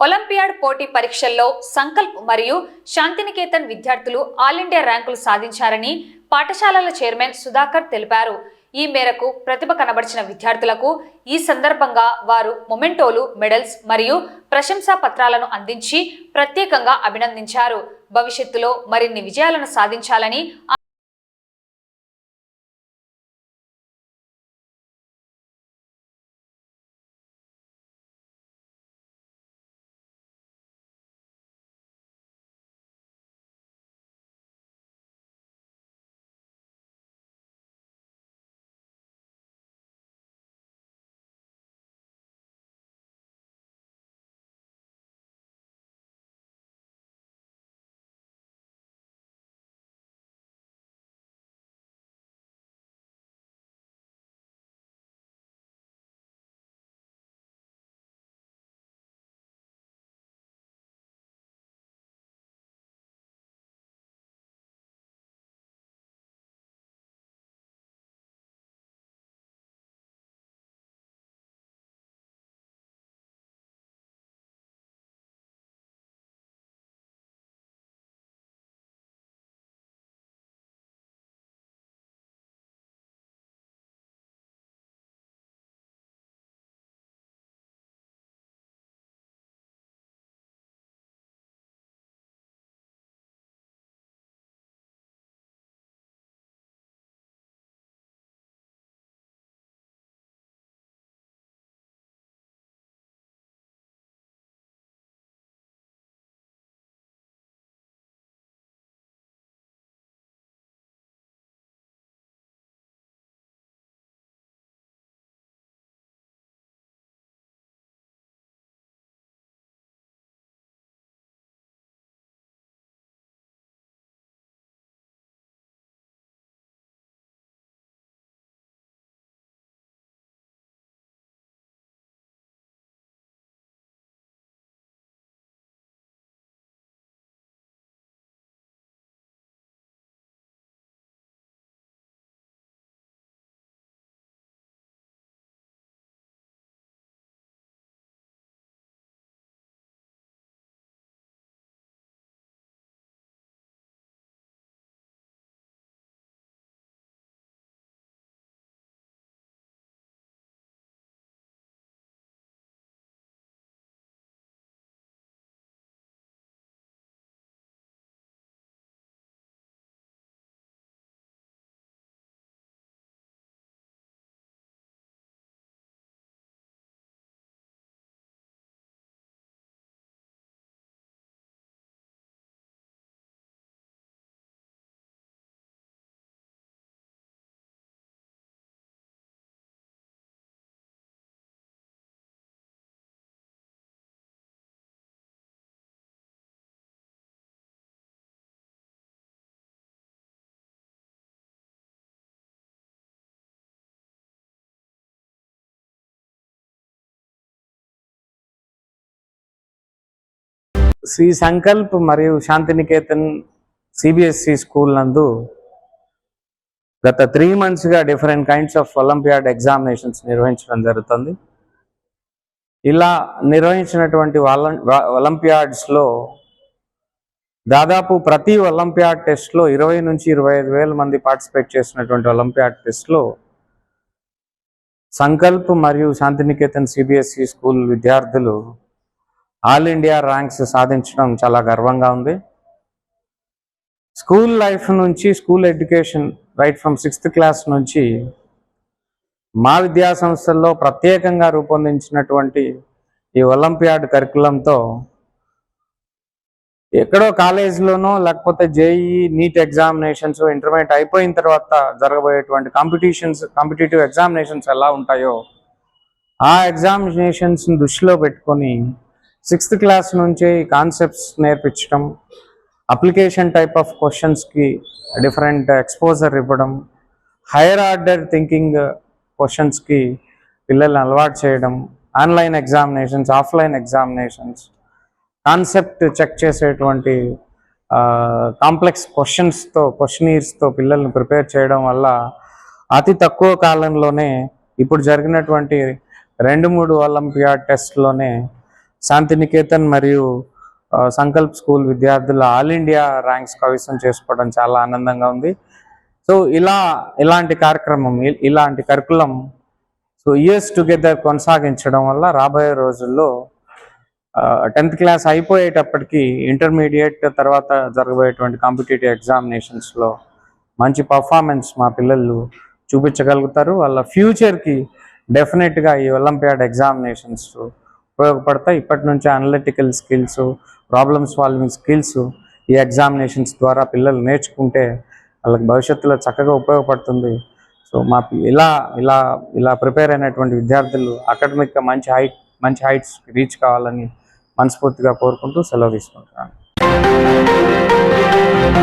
Olympiad పోటీ పరీక్షల్లో సంకల్ప్ మరియు శాంతినికేతన్ విద్యార్థులు ఆల్ ఇండియా ర్యాంకులు సాధించారని పాఠశాలల చైర్మన్ సుధాకర్ తెలిపారు. ఈ మేరకు ప్రతిభ కనబరిచిన విద్యార్థులకు ఈ సందర్భంగా వారు మొమెంటోలు మెడల్స్ మరియు ప్రశంసా పత్రాలను అందించి ప్రత్యేకంగా అభినందించారు. భవిష్యత్తులో మరిన్ని విజయాలను సాధించాలని శ్రీ సంకల్ప్ మరియు శాంతినికేతన్ సిబిఎస్ఈ స్కూల్ నందు గత three మంత్స్గా different kinds of olympiad examinations నిర్వహించడం జరుగుతుంది. ఇలా నిర్వహించినటువంటి ఒలింపియాడ్స్లో దాదాపు ప్రతి ఒలింపియాడ్ టెస్ట్లో ఇరవై నుంచి ఇరవై ఐదు వేల మంది పార్టిసిపేట్ చేసినటువంటి ఒలింపియాడ్ టెస్ట్లో సంకల్ప్ మరియు శాంతినికేతన్ సిబిఎస్ఈ స్కూల్ విద్యార్థులు ఆల్ ఇండియా ర్యాంక్స్ సాధించడం చాలా గర్వంగా ఉంది. స్కూల్ లైఫ్ నుంచి school education right from sixth class నుంచి మా విద్యా సంస్థల్లో ప్రత్యేకంగా రూపొందించినటువంటి ఈ ఒలింపియాడ్ కరికులంతో ఎక్కడో కాలేజీలోనో లేకపోతే జేఈ నీట్ ఎగ్జామినేషన్స్ ఇంటర్మీడియట్ అయిపోయిన తర్వాత జరగబోయేటువంటి కాంపిటీషన్స్ కాంపిటేటివ్ ఎగ్జామినేషన్స్ ఎలా ఉంటాయో ఆ ఎగ్జామినేషన్స్ని దృష్టిలో పెట్టుకొని సిక్స్త్ క్లాస్ నుంచే ఈ కాన్సెప్ట్స్ నేర్పించడం అప్లికేషన్ టైప్ ఆఫ్ క్వశ్చన్స్కి డిఫరెంట్ ఎక్స్పోజర్ ఇవ్వడం హైయర్ ఆర్డర్ థింకింగ్ క్వశ్చన్స్కి పిల్లల్ని అలవాటు చేయడం online examinations offline examinations concept check చేసేటువంటి కాంప్లెక్స్ క్వశ్చన్స్తో క్వశ్చనీర్స్తో పిల్లల్ని ప్రిపేర్ చేయడం వల్ల అతి తక్కువ కాలంలోనే ఇప్పుడు జరిగినటువంటి రెండు మూడు ఒలింపియాడ్ టెస్ట్లోనే శాంతినికేతన్ మరియు సంకల్ప్ స్కూల్ విద్యార్థుల ఆల్ ఇండియా ర్యాంక్స్ కవిసం చేసుకోవడం చాలా ఆనందంగా ఉంది. సో ఇలా ఇలాంటి కార్యక్రమం ఇలాంటి కరికులం సో ఇయర్స్ టుగెదర్ కొనసాగించడం వల్ల రాబోయే రోజుల్లో టెన్త్ క్లాస్ అయిపోయేటప్పటికి ఇంటర్మీడియట్ తర్వాత జరగబోయేటువంటి కాంపిటేటివ్ ఎగ్జామినేషన్స్లో మంచి పర్ఫార్మెన్స్ మా పిల్లలు చూపించగలుగుతారు. వాళ్ళ ఫ్యూచర్కి డెఫినెట్గా ఈ ఒలింపియాడ్ ఎగ్జామినేషన్స్ ఉపయోగపడతాయి ఇప్పటి నుంచి analytical skills problem solving skills ఈ ఎగ్జామినేషన్స్ ద్వారా పిల్లలు నేర్చుకుంటే వాళ్ళకి భవిష్యత్తులో చక్కగా ఉపయోగపడుతుంది. సో మా ఇలా ఇలా ఇలా ప్రిపేర్ అయినటువంటి విద్యార్థులు అకాడమిక్గా మంచి హైట్ మంచి హైట్స్ రీచ్ కావాలని మనస్ఫూర్తిగా కోరుకుంటూ సెలవు తీసుకుంటున్నాను.